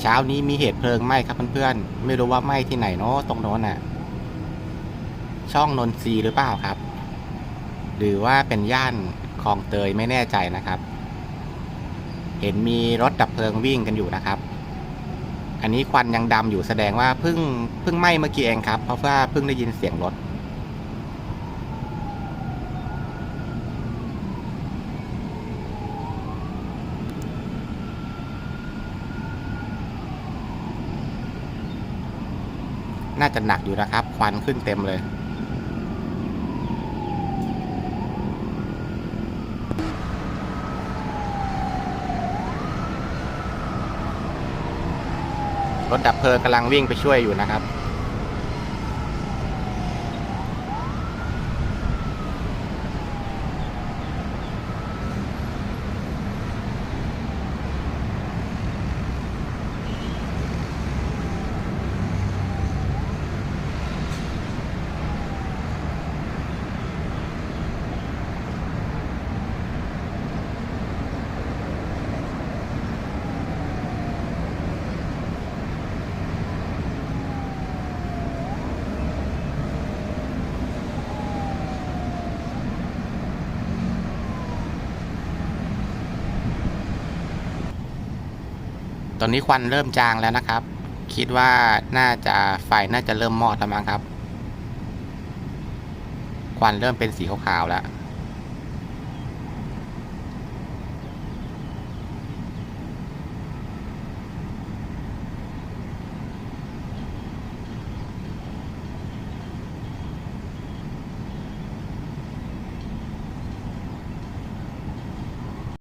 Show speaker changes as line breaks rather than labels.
เช้านี้มีเหตุเพลิงไหม้ครับเพื่อนๆ ไม่รู้ว่าไหม้ที่ไหนเนาะตรงโน้นน่ะ ช่องนนทรีหรือเปล่าครับ หรือว่าเป็นย่านคลองเตยไม่แน่ใจนะครับ เห็นมีรถดับเพลิงวิ่งกันอยู่นะครับ อันนี้ควันยังดำอยู่แสดงว่าเพิ่งเพิ่งไหม้เมื่อกี้เองครับ เพราะว่าเพิ่งได้ยินเสียงรถ น่าจะหนักอยู่นะครับ ควันขึ้นเต็มเลย รถดับเพลิงกำลังวิ่งไปช่วยอยู่นะครับ ตอนนี้ควันเริ่มจางแล้วนะครับ คิดว่าน่าจะไฟน่าจะเริ่มมอดแล้วมั้งครับ ควันเริ่มเป็นสีขาวๆแล้ว